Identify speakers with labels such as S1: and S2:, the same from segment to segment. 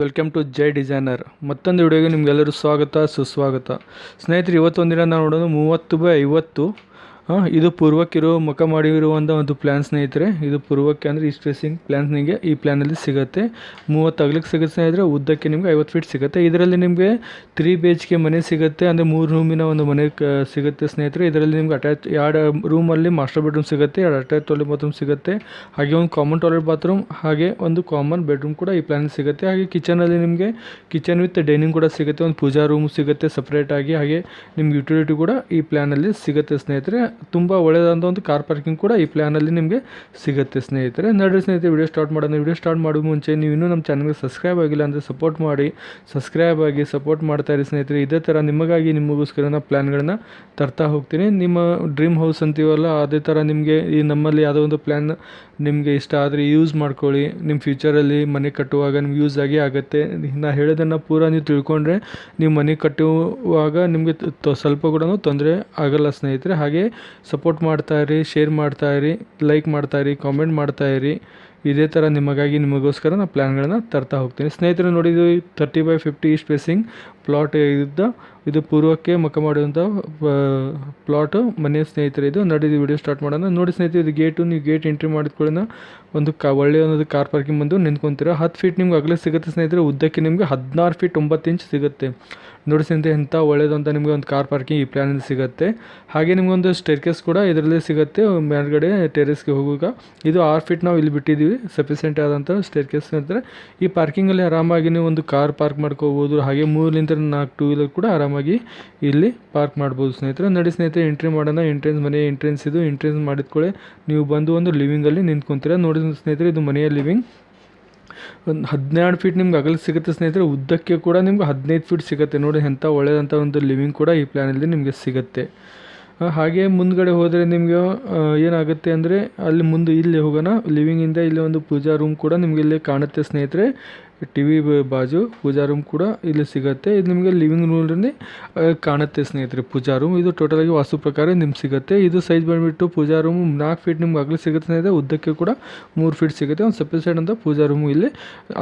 S1: Welcome to Jai designer ಮತ್ತೊಂದು ವಿಡಿಯೋಗೆ ನಿಮಗೆಲ್ಲರೂ ಸ್ವಾಗತ, ಸುಸ್ವಾಗತ. ಸ್ನೇಹಿತರೆ, ಇವತ್ತೊಂದಿನ ನಾವು ನೋಡೋದು ಮೂವತ್ತು ಬೈ ಐವತ್ತು ಆ, ಇದು ಪೂರ್ವಕ್ಕಿರೋ ಮುಖ ಮಾಡಿರುವಂಥ ಒಂದು ಪ್ಲ್ಯಾನ್ ಸ್ನೇಹಿತರೆ. ಇದು ಪೂರ್ವಕ್ಕೆ ಅಂದರೆ ಈ ಸ್ಟ್ರೆಸ್ಸಿಂಗ್ ಪ್ಲ್ಯಾನ್ ನಿಮಗೆ ಈ ಪ್ಲ್ಯಾನಲ್ಲಿ ಸಿಗುತ್ತೆ. ಮೂವತ್ತು ಅಗಲಕ್ಕೆ ಸಿಗುತ್ತೆ ಸ್ನೇಹಿತರೆ ಉದ್ದಕ್ಕೆ ನಿಮಗೆ ಐವತ್ತು ಫೀಟ್ ಸಿಗುತ್ತೆ. ಇದರಲ್ಲಿ ನಿಮಗೆ ತ್ರೀ ಬಿ ಎಚ್ ಕೆ ಮನೆ ಸಿಗುತ್ತೆ ಅಂದರೆ ಮೂರು ರೂಮಿನ ಒಂದು ಮನೆ ಸಿಗುತ್ತೆ ಸ್ನೇಹಿತರೆ. ಇದರಲ್ಲಿ ನಿಮ್ಗೆ ಅಟ್ಯಾಚ್ ಎರಡು ರೂಮಲ್ಲಿ ಮಾಸ್ಟರ್ ಬೆಡ್ರೂಮ್ ಸಿಗುತ್ತೆ ಎರಡು ಅಟ್ಯಾಚ್ ಟಾಯ್ಲೆಟ್ ಬಾತ್ರೂಮ್ ಸಿಗುತ್ತೆ. ಹಾಗೆ ಒಂದು ಕಾಮನ್ ಟಾಯ್ಲೆಟ್ ಬಾತ್ರೂಮ್ ಹಾಗೆ ಒಂದು ಕಾಮನ್ ಬೆಡ್ರೂಮ್ ಕೂಡ ಈ ಪ್ಲ್ಯಾನ್ ಸಿಗುತ್ತೆ. ಹಾಗೆ ಕಿಚನಲ್ಲಿ ನಿಮಗೆ ಕಿಚನ್ ವಿತ್ ಡೈನಿಂಗ್ ಕೂಡ ಸಿಗುತ್ತೆ. ಒಂದು ಪೂಜಾ ರೂಮ್ ಸಿಗುತ್ತೆ ಸಪ್ರೇಟಾಗಿ ಹಾಗೆ ನಿಮ್ಗೆ ಯುಟಿಲಿಟಿ ಕೂಡ ಈ ಪ್ಲ್ಯಾನಲ್ಲಿ ಸಿಗುತ್ತೆ ಸ್ನೇಹಿತರೆ. ತುಂಬ ಒಳ್ಳೆಯದಾದ ಒಂದು ಕಾರ್ ಪಾರ್ಕಿಂಗ್ ಕೂಡ ಈ ಪ್ಲ್ಯಾನಲ್ಲಿ ನಿಮಗೆ ಸಿಗುತ್ತೆ, ಸ್ನೇಹಿತರೆ. ನಡ್ರಿ ಸ್ನೇಹಿತರೆ ವಿಡಿಯೋ ಸ್ಟಾರ್ಟ್ ಮಾಡೋಣ. ವಿಡಿಯೋ ಸ್ಟಾರ್ಟ್ ಮಾಡೋ ಮುಂಚೆ ನೀವು ಇನ್ನೂ ನಮ್ಮ ಚಾನಲ್ಗೆ ಸಬ್ಸ್ಕ್ರೈಬ್ ಆಗಿಲ್ಲ ಅಂದರೆ ಸಪೋರ್ಟ್ ಮಾಡಿ. ಸಬ್ಸ್ಕ್ರೈಬ್ ಆಗಿ ಸಪೋರ್ಟ್ ಮಾಡ್ತಾ ಇರಿ ಸ್ನೇಹಿತರೆ. ಇದೇ ಥರ ನಿಮಗಾಗಿ ನಿಮಗೋಸ್ಕರ ನಾನು ಪ್ಲ್ಯಾನ್ಗಳನ್ನ ತರ್ತಾ ಹೋಗ್ತೀನಿ. ನಿಮ್ಮ ಡ್ರೀಮ್ ಹೌಸ್ ಅಂತೀವಲ್ಲ, ಅದೇ ಥರ ನಿಮಗೆ ಈ ನಮ್ಮಲ್ಲಿ ಯಾವುದೋ ಒಂದು ಪ್ಲ್ಯಾನ್ ನಿಮಗೆ ಇಷ್ಟ ಆದರೆ ಯೂಸ್ ಮಾಡ್ಕೊಳ್ಳಿ. ನಿಮ್ಮ ಫ್ಯೂಚರಲ್ಲಿ ಮನೆ ಕಟ್ಟುವಾಗ ನಿಮ್ಗೆ ಯೂಸ್ ಆಗಿ ಆಗುತ್ತೆ. ನಾ ಹೇಳೋದನ್ನು ಪೂರ ನೀವು ತಿಳ್ಕೊಂಡ್ರೆ ನೀವು ಮನೆ ಕಟ್ಟುವಾಗ ನಿಮಗೆ ಸ್ವಲ್ಪ ಕೂಡ ತೊಂದರೆ ಆಗಲ್ಲ ಸ್ನೇಹಿತರೆ. ಹಾಗೆ ಸಪೋರ್ಟ್ ಮಾಡ್ತಾ ಇರಿ ಶೇರ್ ಮಾಡ್ತಾ ಇರಿ ಲೈಕ್ ಮಾಡ್ತಾ ಇರಿ ಕಾಮೆಂಟ್ ಮಾಡ್ತಾ ಇರಿ. ಇದೇ ಥರ ನಿಮಗಾಗಿ ನಿಮಗೋಸ್ಕರ ನಾನು ಪ್ಲ್ಯಾನ್ಗಳನ್ನ ತರ್ತಾ ಹೋಗ್ತೀನಿ. ಸ್ನೇಹಿತರು ನೋಡಿದ್ದು thirty by fifty placing plot ಇದ್ದ, ಇದು ಪೂರ್ವಕ್ಕೆ ಮುಖ ಮಾಡುವಂಥ ಪ್ಲಾಟ್ ಮನೆ ಸ್ನೇಹಿತರು, ಇದು ನಡೆದು ವಿಡಿಯೋ ಸ್ಟಾರ್ಟ್ ಮಾಡೋಣ. ನೋಡಿ ಸ್ನೇಹಿತರು, ಇದು ಗೇಟು ನೀವು ಗೇಟ್ ಎಂಟ್ರಿ ಮಾಡಿದ್ಕೊಳ್ಳೋಣ ಒಂದು ಕ, ಒಳ್ಳೆಯ ಒಂದು ಕಾರ್ ಪಾರ್ಕಿಂಗ್ ಬಂದು ನಿಂತ್ಕೊತೀರ. ಹತ್ತು ಫೀಟ್ ನಿಮ್ಗೆ ಅಗಲೇ ಸಿಗುತ್ತೆ ಸ್ನೇಹಿತರೆ, ಉದ್ದಕ್ಕೆ ನಿಮಗೆ ಹದಿನಾರು ಫೀಟ್ ಒಂಬತ್ತು ಇಂಚ್ ಸಿಗುತ್ತೆ. ನೋಡಿ ಇಂಥ ಅಂತ ನಿಮಗೆ ಒಂದು ಕಾರ್ ಪಾರ್ಕಿಂಗ್ ಈ ಪ್ಲ್ಯಾನಲ್ಲಿ ಸಿಗುತ್ತೆ. ಹಾಗೆ ನಿಮಗೊಂದು ಸ್ಟೇರ್ಕೇಸ್ ಕೂಡ ಇದರಲ್ಲಿ ಸಿಗುತ್ತೆ, ಮೇಲ್ಗಡೆ ಟೆರೇಸ್ಗೆ ಹೋಗುವಾಗ. ಇದು ಆರು ಫೀಟ್ ನಾವು ಇಲ್ಲಿ ಬಿಟ್ಟಿದ್ದೀವಿ ಸಫಿಷಿಯೆಂಟ್ ಆದಂಥ ಸ್ಟೇರ್ಕೇಸ್ ಅಂದರೆ ಈ ಪಾರ್ಕಿಂಗಲ್ಲಿ ಆರಾಮಾಗಿ ನೀವು ಒಂದು ಕಾರ್ ಪಾರ್ಕ್ ಮಾಡ್ಕೋಬೋದು, ಹಾಗೆ ಮೂರಲಿಂದ ನಾಲ್ಕು ಟೂ ವೀಲರ್ ಕೂಡ ಆರಾಮಾಗಿ ಇಲ್ಲಿ ಪಾರ್ಕ್ ಮಾಡ್ಬೋದು ಸ್ನೇಹಿತರೆ. ನಡಿ ಸ್ನೇಹಿತರೆ ಎಂಟ್ರಿ ಮಾಡೋಣ ಎಂಟ್ರೆನ್ಸ್ ಮನೆ ಎಂಟ್ರೆನ್ಸ್ ಇದು ಎಂಟ್ರೆನ್ಸ್ ಮಾಡಿದ್ಕೊಳ್ಳೆ ನೀವು ಬಂದು ಒಂದು ಲಿವಿಂಗಲ್ಲಿ ನಿಂತ್ಕೊಂತೀರ. ನೋಡಿ ಸ್ನೇಹಿತರೆ, ಇದು ಮನೆಯ ಲಿವಿಂಗ್ ಒಂದು ಹದಿನೆರಡು ಫೀಟ್ ನಿಮ್ಗೆ ಅಗಲ ಸಿಗುತ್ತೆ ಸ್ನೇಹಿತರೆ, ಉದ್ದಕ್ಕೆ ಕೂಡ ನಿಮ್ಗೆ ಹದಿನೈದು ಫೀಟ್ ಸಿಗುತ್ತೆ. ನೋಡಿ, ಎಂಥ ಒಳ್ಳೆಯದಂಥ ಒಂದು ಲಿವಿಂಗ್ ಕೂಡ ಈ ಪ್ಲ್ಯಾನಲ್ಲಿ ನಿಮಗೆ ಸಿಗುತ್ತೆ. ಹಾಗೆ ಮುಂದ್ಗಡೆ ಹೋದರೆ ನಿಮಗೆ ಏನಾಗುತ್ತೆ ಅಂದರೆ ಅಲ್ಲಿ ಮುಂದೆ ಇಲ್ಲಿ ಹೋಗೋಣ ಲಿವಿಂಗಿಂದ ಇಲ್ಲಿ ಒಂದು ಪೂಜಾ ರೂಮ್ ಕೂಡ ನಿಮಗೆ ಇಲ್ಲಿ ಕಾಣುತ್ತೆ ಸ್ನೇಹಿತರೆ. ಟಿ ವಿ ಬಾಜು ಪೂಜಾ ರೂಮ್ ಕೂಡ ಇಲ್ಲಿ ಸಿಗುತ್ತೆ. ಇದು ನಿಮಗೆ ಲಿವಿಂಗ್ ರೂಮಲ್ಲಿ ಕಾಣುತ್ತೆ ಸ್ನೇಹಿತರೆ ಪೂಜಾ ರೂಮ್ ಇದು ಟೋಟಲಾಗಿ ವಾಸ್ತು ಪ್ರಕಾರ ನಿಮ್ಗೆ ಸಿಗುತ್ತೆ. ಇದು ಸೈಜ್ ಬಂದುಬಿಟ್ಟು ಪೂಜಾ ರೂಮ್ ನಾಲ್ಕು ಫೀಟ್ ನಿಮ್ಗೆ ಅಗಲ ಸಿಗುತ್ತೆ ಸ್ನೇಹಿತರೆ. ಉದ್ದಕ್ಕೆ ಕೂಡ ಮೂರು ಫೀಟ್ ಸಿಗುತ್ತೆ. ಒಂದು ಸಪ್ರೇಟ್ ಸೈಡ್ ಅಂತ ಪೂಜಾ ರೂಮ್ ಇಲ್ಲಿ.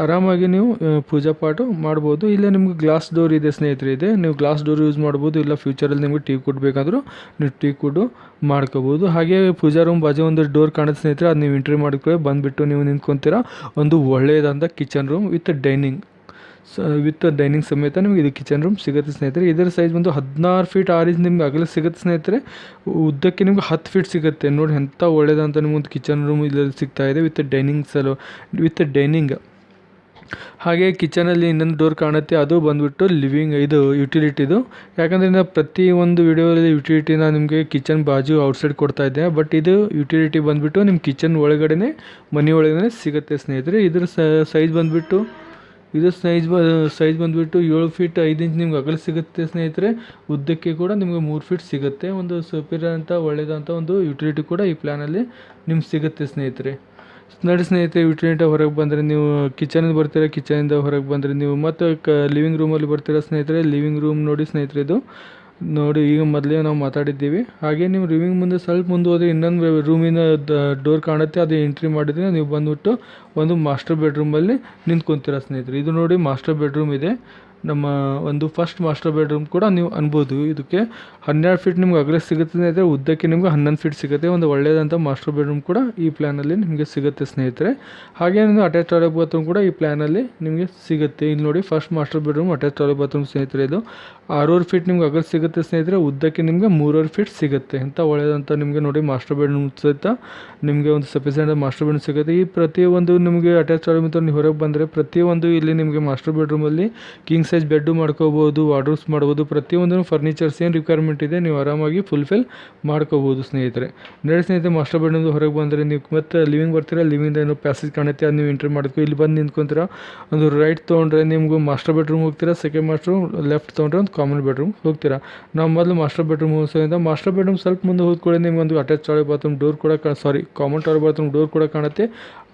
S1: ಆರಾಮಾಗಿ ನೀವು ಪೂಜಾ ಪಾಠ ಮಾಡ್ಬೋದು. ಇಲ್ಲೇ ನಿಮ್ಗೆ ಗ್ಲಾಸ್ ಡೋರ್ ಇದೆ ಸ್ನೇಹಿತರೆ ಇದೆ. ನೀವು ಗ್ಲಾಸ್ ಡೋರ್ ಯೂಸ್ ಮಾಡ್ಬೋದು. ಇಲ್ಲ ಫ್ಯೂಚರಲ್ಲಿ ನಿಮಗೆ ಟೀ ಕೊಡಬೇಕಾದ್ರೂ ಬೇಕಾದರೂ ನೀವು ಟೀ ಕೊಡು ಮಾಡ್ಕೋಬೋದು. ಹಾಗೆ ಪೂಜಾ ರೂಮ್ ಬಾಜು ಒಂದು ಡೋರ್ ಕಾಣುತ್ತೆ ಸ್ನೇಹಿತರೆ. ಅದು ನೀವು ಎಂಟ್ರಿ ಮಾಡ್ಕೊಳ್ಳಿ. ಬಂದುಬಿಟ್ಟು ನೀವು ನಿಂತ್ಕೊಂತೀರ. ಒಂದು ಒಳ್ಳೆಯದಾದ kitchen room with dining. With dining ಸಮೇತ ನಿಮಗೆ ಇದು ಕಿಚನ್ ರೂಮ್ ಸಿಗುತ್ತೆ ಸ್ನೇಹಿತರೆ. ಇದರ ಸೈಜ್ ಬಂದು ಹದಿನಾರು ಫೀಟ್ ಆರು ಇಂಚ್ ನಿಮ್ಗೆ ಅಗಲ ಸಿಗುತ್ತೆ ಸ್ನೇಹಿತರೆ. ಉದ್ದಕ್ಕೆ ನಿಮ್ಗೆ ಹತ್ತು ಫೀಟ್ ಸಿಗುತ್ತೆ. ನೋಡಿ ಎಂಥ ಒಳ್ಳೆಯದಂತ ನಿಮ್ಗೊಂದು ಕಿಚನ್ ರೂಮ್ ಇದರಲ್ಲಿ ಸಿಗ್ತಾ ಇದೆ ವಿತ್ ಡೈನಿಂಗ್ ಸಲು, ವಿತ್ ಡೈನಿಂಗ್. ಹಾಗೆ ಕಿಚನಲ್ಲಿ ಇನ್ನೊಂದು ಡೋರ್ ಕಾಣುತ್ತೆ, ಅದು ಬಂದ್ಬಿಟ್ಟು ಲಿವಿಂಗ್ ಇದು ಯುಟಿಲಿಟಿದು ಯಾಕಂದರೆ ನಾನು ಪ್ರತಿ ಒಂದು ವಿಡಿಯೋದಲ್ಲಿ ಯುಟಿಲಿಟಿನ ನಿಮಗೆ ಕಿಚನ್ ಬಾಜು ಔಟ್ಸೈಡ್ ಕೊಡ್ತಾ ಇದ್ದೆ. ಬಟ್ ಇದು ಯುಟಿಲಿಟಿ ಬಂದ್ಬಿಟ್ಟು ನಿಮ್ಮ ಕಿಚನ್ ಒಳಗಡೆನೆ, ಮನೆ ಒಳಗಡೆ ಸಿಗುತ್ತೆ ಸ್ನೇಹಿತರೆ. ಇದ್ರ ಸೈಜ್ ಬಂದ್ಬಿಟ್ಟು ಇದು ಸೈಜ್ ಬ ಸೈಜ್ ಬಂದುಬಿಟ್ಟು ಏಳು ಫೀಟ್ ಐದು ಇಂಚ್ ನಿಮ್ಗೆ ಅಗಲ ಸಿಗುತ್ತೆ ಸ್ನೇಹಿತರೆ. ಉದ್ದಕ್ಕೆ ಕೂಡ ನಿಮಗೆ ಮೂರು ಫೀಟ್ ಸಿಗುತ್ತೆ. ಒಂದು ಸುಪೀರಿಯರ್ ಅಂತ ಒಳ್ಳೆಯದಂಥ ಒಂದು ಯುಟಿಲಿಟಿ ಕೂಡ ಈ ಪ್ಲ್ಯಾನಲ್ಲಿ ನಿಮ್ಗೆ ಸಿಗುತ್ತೆ ಸ್ನೇಹಿತರೆ. ನೋಡಿ ಸ್ನೇಹಿತರೆ ಯುಟಿಲಿಟಿ ಹೊರಗೆ ಬಂದರೆ ನೀವು ಕಿಚನಿಂದ ಬರ್ತೀರ ಕಿಚನಿಂದ ಹೊರಗೆ ಬಂದರೆ ನೀವು ಮತ್ತು ಕ ಲಿವಿಂಗ್ ರೂಮಲ್ಲಿ ಬರ್ತೀರ ಸ್ನೇಹಿತರೆ? ಲಿವಿಂಗ್ ರೂಮ್ ನೋಡಿ ಸ್ನೇಹಿತರೆ ಇದು. ನೋಡಿ, ಈಗ ಮೊದಲೇ ನಾವು ಮಾತಾಡಿದ್ದೀವಿ. ಹಾಗೆ ನೀವು ಲಿವಿಂಗ್ ಮುಂದೆ ಸ್ವಲ್ಪ ಮುಂದೆ ಹೋದರೆ ಇನ್ನೊಂದು ರೂಮಿನ ಡೋರ್ ಕಾಣುತ್ತೆ, ಅದು ಎಂಟ್ರಿ ಮಾಡಿದರೆ ನೀವು ಬಂದುಬಿಟ್ಟು ಒಂದು ಮಾಸ್ಟರ್ ಬೆಡ್ರೂಮಲ್ಲಿ ನಿಂತ್ಕೊತೀರ ಸ್ನೇಹಿತರೆ. ಇದು ನೋಡಿ ಮಾಸ್ಟರ್ ಬೆಡ್ರೂಮ್ ಇದೆ. ನಮ್ಮ ಒಂದು ಫಸ್ಟ್ ಮಾಸ್ಟರ್ ಬೆಡ್ರೂಮ್ ಕೂಡ ನೀವು ಅನ್ಬೋದು. ಇದಕ್ಕೆ ಹನ್ನೆರಡು ಫೀಟ್ ನಿಮ್ಗೆ ಅಗ್ರೆಸ್ ಸಿಗುತ್ತೆ ಸ್ನೇಹಿತರೆ ಉದ್ದಕ್ಕೆ ನಿಮ್ಗೆ ಹನ್ನೊಂದು ಫೀಟ್ ಸಿಗುತ್ತೆ. ಒಂದು ಒಳ್ಳೆಯದಂಥ ಮಾಸ್ಟರ್ ಬೆಡ್ರೂಮ್ ಕೂಡ ಈ ಪ್ಲ್ಯಾನಲ್ಲಿ ನಿಮಗೆ ಸಿಗುತ್ತೆ ಸ್ನೇಹಿತರೆ. ಹಾಗೆ ನೀವು ಅಟ್ಯಾಚ್ ಟಾಯ್ಲೆಟ್ ಬಾತ್ರೂಮ್ ಕೂಡ ಈ ಪ್ಲ್ಯಾನಲ್ಲಿ ನಿಮಗೆ ಸಿಗುತ್ತೆ. ಇಲ್ಲಿ ನೋಡಿ first master bedroom attach toilet bathroom ಸ್ನೇಹಿತರೆ ಇದು. ಆರೂವರೆ ಫೀಟ್ ನಿಮ್ಗೆ ಅಗ್ರೆ ಸಿಗುತ್ತೆ ಸ್ನೇಹಿತರೆ. ಉದ್ದಕ್ಕೆ ನಿಮಗೆ ಮೂರುವರೆ ಫೀಟ್ ಸಿಗುತ್ತೆ. ಅಂತ ಒಳ್ಳೆಯದಂಥ ನಿಮಗೆ ನೋಡಿ ಮಾಸ್ಟರ್ ಬೆಡ್ರೂಮ್ ಸಹಿತ ನಿಮಗೆ ಒಂದು ಸಫಿಷಿಯೆಂಟ್ ಮಾಸ್ಟರ್ ಬೆಡ್ರೂಮ್ ಸಿಗುತ್ತೆ. ಈ ಪ್ರತಿಯೊಂದು ನಿಮಗೆ ಅಟ್ಯಾಚ್ ಟಾಯ್ಲೆಟ್ ನೀವು ಹೊರಗೆ ಬಂದರೆ ಪ್ರತಿಯೊಂದು ಇಲ್ಲಿ ನಿಮಗೆ ಮಾಸ್ಟರ್ ಬೆಡ್ರೂಮಲ್ಲಿ ಸೈಜ್ ಬೆಡ್ಡು ಮಾಡ್ಕೋಬೋದು ವಾರ್ಡ್ರೋಬ್ಸ್ ಮಾಡ್ಬೋದು ಪ್ರತಿಯೊಂದು ಫರ್ನಿಚರ್ಸ್ ಏನು ರಿಕ್ವೈರ್ಮೆಂಟ್ ಇದೆ. ನೀವು ಆರಾಮಾಗಿ ಫುಲ್ಫಿಲ್ ಮಾಡ್ಕೋಬೋದು ಸ್ನೇಹಿತರೆ. ನಡೆ ಸ್ನೇಹಿತರೆ ಮಾಸ್ಟರ್ ಬೆಡ್ರೂಮ್ ಹೊರಗೆ ಬಂದರೆ ನೀವು ಮತ್ತೆ ಲಿವಿಂಗ್ ಬರ್ತೀರಾ? ಲಿವಿಂಗ್ ಏನೋ ಪ್ಯಾಸೇಜ್ ಕಾಣುತ್ತೆ ಅದು ನೀವು ಎಂಟ್ರಿ ಮಾಡ್ಕೊ ಇಲ್ಲಿ ಬಂದು ನಿಂತ್ಕೊಂತೀರ? ಒಂದು ರೈಟ್ ತೊಗೊಂಡ್ರೆ ನಿಮಗೂ ಮಾಸ್ಟರ್ ಬೆಡ್ರೂಮ್ ಹೋಗ್ತೀರಾ? ಸೆಕೆಂಡ್ ಮಾಸ್ಟರ್ ಲೆಫ್ಟ್ ತೊಗೊಂಡ್ರೆ ಒಂದು ಕಾಮನ್ ಬೆಡ್ರೂಮ್ ಹೋಗ್ತೀರಾ? ನಾವು ಮೊದಲು ಮಾಸ್ಟರ್ ಬೆಡ್ರೂಮ್ ಹೋಗೋದ್ರಿಂದ ಮಾಸ್ಟರ್ ಬೆಡ್ರೂಮ್ ಸ್ವಲ್ಪ ಮುಂದೆ ಹೋದ್ಕೊಳ್ಳಿ ನಿಮ್ಗೆ ಒಂದು ಅಟ್ಯಾಚ್ ಟಾಯ್ಲೆಟ್ ಬಾತ್ರೂಮ್ ಡೋರ್ ಕೂಡ sorry common toilet bathroom door ಕೂಡ ಕಾಣುತ್ತೆ.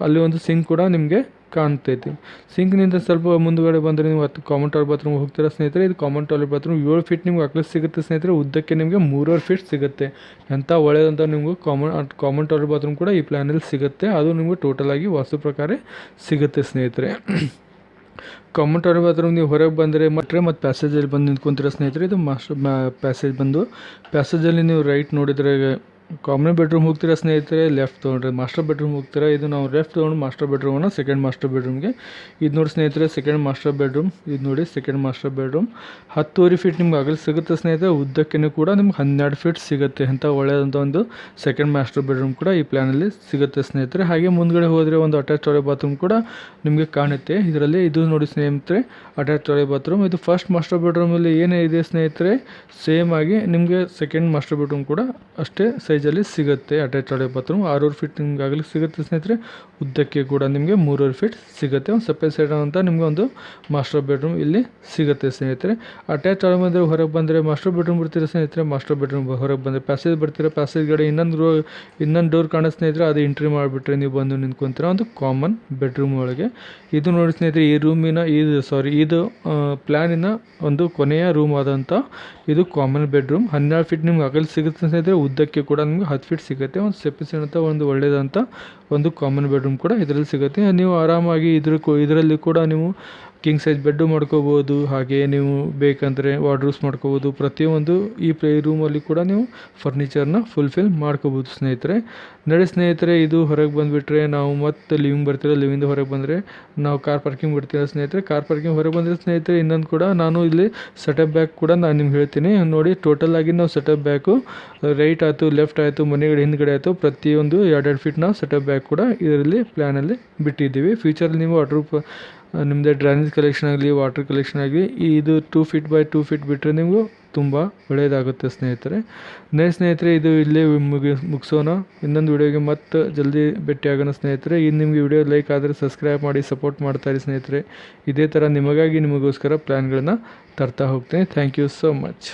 S1: ಅಲ್ಲಿ ಒಂದು ಸಿಂಕ್ ಕೂಡ ನಿಮಗೆ ಕಾಣ್ತೈತಿ. ಸಿಂಕ್ನಿಂದ ಸ್ವಲ್ಪ ಮುಂದುಗಡೆ ಬಂದರೆ ನೀವು ಹತ್ತು ಕಾಮನ್ ಟಾಯ್ಲೆಟ್ ಬಾತ್ರೂಮ್ ಹೋಗ್ತೀರಾ ಸ್ನೇಹಿತರೆ, ಇದು ಕಾಮನ್ ಟಾಯ್ಲೆಟ್ ಬಾತ್ರೂಮ್ ಏಳು ಫೀಟ್ ನಿಮ್ಗೆ ಅಕ್ಲಸ್ ಸಿಗುತ್ತೆ ಸ್ನೇಹಿತರೆ, ಉದ್ದಕ್ಕೆ ನಿಮಗೆ ಮೂರುವರೆ ಫೀಟ್ ಸಿಗುತ್ತೆ. ಎಂಥ ಒಳ್ಳೆಯದಂತ ನಿಮಗೂ ಕಾಮನ್ ಕಾಮನ್ ಟಾಯ್ಲೆಟ್ ಬಾತ್ರೂಮ್ ಕೂಡ ಈ ಪ್ಲ್ಯಾನಲ್ಲಿ ಸಿಗುತ್ತೆ. ಅದು ನಿಮಗೆ ಟೋಟಲ್ ಆಗಿ ವಾಸ್ತು ಪ್ರಕಾರ ಸಿಗುತ್ತೆ ಸ್ನೇಹಿತರೆ. ಕಾಮನ್ ಟಾಯ್ಲೆಟ್ ಬಾತ್ರೂಮ್ ನೀವು ಹೊರಗೆ ಬಂದರೆ ಮತ್ತೆ ಮತ್ತು ಪ್ಯಾಸೇಜಲ್ಲಿ ಬಂದು ನಿಂತ್ಕೊಂತೀರ ಸ್ನೇಹಿತರೆ, ಇದು ಮಾಸ್ಟರ್ ಪ್ಯಾಸೇಜ್ ಬಂದು. ಪ್ಯಾಸೇಜಲ್ಲಿ ನೀವು ರೈಟ್ ನೋಡಿದರೆ ಕಾಮನ್ ಬೆಡ್ರೂಮ್ ಹೋಗ್ತೀರಾ ಸ್ನೇಹಿತರೆ? ಲೆಫ್ಟ್ ತೊಗೊಂಡ್ರೆ ಮಾಸ್ಟರ್ ಬೆಡ್ರೂಮ್ ಹೋಗ್ತೀರಾ? ಇದು ನಾವು ಲೆಫ್ಟ್ ತೊಗೊಂಡು ಮಾಸ್ಟರ್ ಬೆಡ್ರೂಮನ್ನು ಸೆಕೆಂಡ್ ಮಾಸ್ಟರ್ ಬೆಡ್ರೂಮ್ಗೆ. ಇದು ನೋಡಿ ಸ್ನೇಹಿತರೆ, ಸೆಕೆಂಡ್ ಮಾಸ್ಟರ್ ಬೆಡ್ರೂಮ್. ಇದು ನೋಡಿ ಸೆಕೆಂಡ್ ಮಾಸ್ಟರ್ ಬೆಡ್ರೂಮ್. ಹತ್ತುವರೆ ಫೀಟ್ ನಿಮ್ಗೆ ಆಗಲಿ ಸಿಗುತ್ತೆ ಸ್ನೇಹಿತರೆ. ಉದ್ದಕ್ಕೂ ಕೂಡ ನಿಮ್ಗೆ ಹನ್ನೆರಡು ಫೀಟ್ ಸಿಗುತ್ತೆ. ಅಂತ ಒಳ್ಳೆಯದಂಥ ಒಂದು ಸೆಕೆಂಡ್ ಮಾಸ್ಟರ್ ಬೆಡ್ರೂಮ್ ಕೂಡ ಈ ಪ್ಲ್ಯಾನಲ್ಲಿ ಸಿಗುತ್ತೆ ಸ್ನೇಹಿತರೆ. ಹಾಗೆ ಮುಂದ್ಗಡೆ ಹೋದರೆ ಒಂದು ಅಟ್ಯಾಚ್ ಟಾಯ್ಲೆಟ್ ಬಾತ್ರೂಮ್ ಕೂಡ ನಿಮಗೆ ಕಾಣುತ್ತೆ. ಇದರಲ್ಲಿ ಇದು ನೋಡಿ ಸ್ನೇಹಿತರೆ ಅಟ್ಯಾಚ್ ಟಾಯ್ಲೆಟ್ ಬಾತ್ರೂಮ್ ಇದು ಫಸ್ಟ್ ಮಾಸ್ಟರ್ ಬೆಡ್ರೂಮಲ್ಲಿ ಏನೇ ಇದೆ ಸ್ನೇಹಿತರೆ ಸೇಮ್ ಆಗಿ ನಿಮಗೆ ಸೆಕೆಂಡ್ ಮಾಸ್ಟರ್ ಬೆಡ್ರೂಮ್ ಕೂಡ ಅಷ್ಟೇ ಸೈಜಲ್ಲಿ ಸಿಗುತ್ತೆ. ಅಟ್ಯಾಚ್ ಟಾಯ್ಲೆಟ್ ಬಾತ್ರೂಮ್ ಆರೂವರೆ ಫೀಟ್ ನಿಮ್ಗೆ ಆಗಲಿ ಸಿಗುತ್ತೆ ಸ್ನೇಹಿತರೆ. ಉದ್ದಕ್ಕೆ ಕೂಡ ನಿಮಗೆ ಮೂರುವರೆ ಫೀಟ್ ಸಿಗುತ್ತೆ. ಒಂದು ಸಪ್ರೇಟ್ ಸೈಡ್ ಅಂತ ನಿಮಗೆ ಒಂದು ಮಾಸ್ಟರ್ ಬೆಡ್ರೂಮ್ ಇಲ್ಲಿ ಸಿಗುತ್ತೆ ಸ್ನೇಹಿತರೆ. ಅಟ್ಯಾಚ್ ಟಾಯ್ಲೆಟ್ ಬಂದರೆ ಹೊರಗೆ ಬಂದರೆ ಮಾಸ್ಟರ್ ಬೆಡ್ರೂಮ್ ಬರ್ತೀರಾ ಸ್ನೇಹಿತರೆ? ಮಾಸ್ಟರ್ ಬೆಡ್ರೂಮ್ ಹೊರಗೆ ಬಂದರೆ ಪ್ಯಾಸೇಜ್ ಬರ್ತೀರಾ ಪ್ಯಾಸೇಜ್ ಕಡೆ ಇನ್ನೊಂದು ಇನ್ನೊಂದು ಡೋರ್ ಕಾಣೋ ಸ್ನೇಹಿತರೆ. ಅದು ಎಂಟ್ರಿ ಮಾಡಿಬಿಟ್ರೆ ನೀವು ಬಂದು ನಿಂತ್ಕೊಂತೀರ? ಒಂದು ಕಾಮನ್ ಬೆಡ್ರೂಮ್ ಒಳಗೆ. ಇದು ನೋಡಿ ಸ್ನೇಹಿತರೆ, ಈ ರೂಮಿನ ಇದು ಸಾರಿ ಇದು ಪ್ಲ್ಯಾನಿನ ಒಂದು ಕೊನೆಯ ರೂಮ್ ಆದಂಥ ಇದು ಕಾಮನ್ ಬೆಡ್ರೂಮ್ ಹನ್ನೆರಡು ಫೀಟ್ ನಿಮ್ಗೆ ಅಗಲ್ ಸಿಗುತ್ತೆ ಸ್ನೇಹಿತರೆ. ಉದ್ದಕ್ಕೆ ಕೂಡ ನಿಮ್ಗೆ ಹತ್ತು ಫೀಟ್ ಸಿಗುತ್ತೆ, ಒಂದು ಸೆಪಿಸನ್ ಅಂತ ಒಂದು ಒಳ್ಳೆಯದಂಥ ಒಂದು ಕಾಮನ್ ಬೆಡ್ರೂಮ್ ಕೂಡ ಇದರಲ್ಲಿ ಸಿಗುತ್ತೆ. ನೀವು ಆರಾಮಾಗಿ ಇದ್ರ ಇದರಲ್ಲಿ ಕೂಡ ನೀವು ಕಿಂಗ್ ಸೈಜ್ ಬೆಡ್ಡು ಮಾಡ್ಕೋಬೋದು, ಹಾಗೆ ನೀವು ಬೇಕಂದರೆ ವಾರ್ಡ್ರೋಬ್ಸ್ ಮಾಡ್ಕೋಬೋದು. ಪ್ರತಿಯೊಂದು ಈ ಪ್ಲೇ ರೂಮಲ್ಲಿ ಕೂಡ ನೀವು ಫರ್ನಿಚರ್ನ ಫುಲ್ಫಿಲ್ ಮಾಡ್ಕೋಬೋದು ಸ್ನೇಹಿತರೆ. ನಡೆ ಸ್ನೇಹಿತರೆ, ಇದು ಹೊರಗೆ ಬಂದುಬಿಟ್ರೆ ನಾವು ಮತ್ತೆ ಲಿವಿಂಗ್ ಬರ್ತೀರ? ಲಿವಿಂಗ್ ಹೊರಗೆ ಬಂದರೆ ನಾವು ಕಾರ್ ಪಾರ್ಕಿಂಗ್ ಬಿಡ್ತೀರ ಸ್ನೇಹಿತರೆ? ಕಾರ್ ಪಾರ್ಕಿಂಗ್ ಹೊರಗೆ ಬಂದರೆ ಸ್ನೇಹಿತರೆ, ಇನ್ನೊಂದು ಕೂಡ ನಾನು ಇಲ್ಲಿ ಸೆಟಪ್ ಬ್ಯಾಕ್ ಕೂಡ ನಾನು ನಿಮ್ಗೆ ಹೇಳ್ತೀನಿ. ನೋಡಿ ಟೋಟಲ್ ಆಗಿ ನಾವು ಸೆಟಪ್ ಬ್ಯಾಕು ರೈಟ್ ಆಯಿತು ಲೆಫ್ಟ್ ಆಯಿತು, ಮನೆಗಡೆ, ಹಿಂದ್ಗಡೆ ಆಯಿತು, ಪ್ರತಿಯೊಂದು ಎರಡೆರಡು ಫೀಟ್ ನಾವು ಸೆಟಪ್ ಬ್ಯಾಕ್ ಕೂಡ ಇದರಲ್ಲಿ ಪ್ಲ್ಯಾನಲ್ಲಿ ಬಿಟ್ಟಿದ್ದೀವಿ. ಫ್ಯೂಚರಲ್ಲಿ ನೀವು ವಾಟ್ರ್ ನಿಮ್ಮದೇ ಡ್ರೈನೇಜ್ ಕಲೆಕ್ಷನ್ ಆಗಲಿ ವಾಟರ್ ಕಲೆಕ್ಷನ್ ಆಗಲಿ, ಇದು two feet by two feet ಬಿಟ್ಟರೆ ನಿಮಗೂ ತುಂಬ ಒಳ್ಳೆಯದಾಗುತ್ತೆ ಸ್ನೇಹಿತರೆ. ನೇ ಸ್ನೇಹಿತರೆ, ಇದು ಇಲ್ಲೇ ಮುಗಿ, ಮುಗಿಸೋಣ. ಇನ್ನೊಂದು ವಿಡಿಯೋಗೆ ಮತ್ತೆ ಜಲ್ದಿ ಭೇಟಿಯಾಗೋಣ ಸ್ನೇಹಿತರೆ. ಇನ್ನು ನಿಮಗೆ ವಿಡಿಯೋ ಲೈಕ್ ಆದರೆ ಸಬ್ಸ್ಕ್ರೈಬ್ ಮಾಡಿ ಸಪೋರ್ಟ್ ಮಾಡ್ತಾಯಿರಿ ಸ್ನೇಹಿತರೆ. ಇದೇ ಥರ ನಿಮಗಾಗಿ ನಿಮಗೋಸ್ಕರ ಪ್ಲ್ಯಾನ್ಗಳನ್ನ ತರ್ತಾ ಹೋಗ್ತೇನೆ. Thank you so much